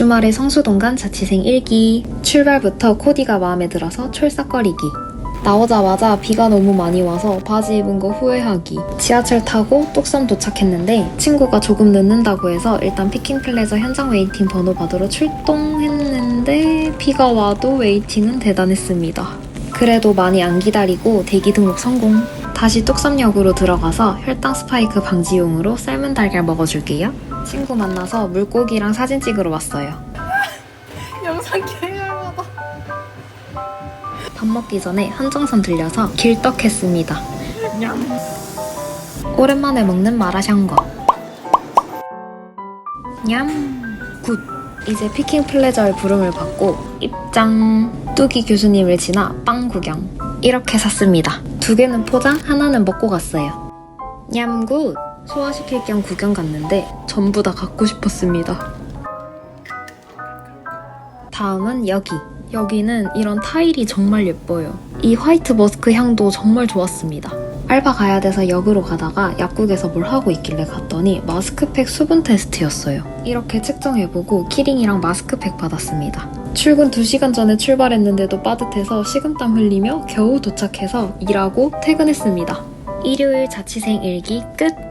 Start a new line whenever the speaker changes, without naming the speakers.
주말에 성수동간 자취생 1기. 출발부터 코디가 마음에 들어서 촐싹거리기. 나오자마자 비가 너무 많이 와서 바지 입은 거 후회하기. 지하철 타고 뚝섬 도착했는데 친구가 조금 늦는다고 해서 일단 피킹 플레저 현장 웨이팅 번호 받으러 출동했는데 비가 와도 웨이팅은 대단했습니다. 그래도 많이 안 기다리고 대기 등록 성공. 다시 뚝섬역으로 들어가서 혈당 스파이크 방지용으로 삶은 달걀 먹어줄게요. 친구 만나서 물고기랑 사진 찍으러 왔어요.
영상 개열받아.
밥 먹기 전에 한정선 들려서 길떡했습니다.
냠.
오랜만에 먹는 마라샹궈. 냠. 굿. 이제 피킹 플레저의 부름을 받고 입장. 뚜기 교수님을 지나 빵 구경. 이렇게 샀습니다. 두 개는 포장, 하나는 먹고 갔어요. 냠 굿. 소화시킬 겸 구경 갔는데 전부 다 갖고 싶었습니다. 다음은 여기. 여기는 이런 타일이 정말 예뻐요. 이 화이트 머스크 향도 정말 좋았습니다. 알바 가야 돼서 역으로 가다가 약국에서 뭘 하고 있길래 갔더니 마스크팩 수분 테스트였어요. 이렇게 측정해보고 키링이랑 마스크팩 받았습니다. 출근 2시간 전에 출발했는데도 빠듯해서 식은땀 흘리며 겨우 도착해서 일하고 퇴근했습니다. 일요일 자취생 일기 끝!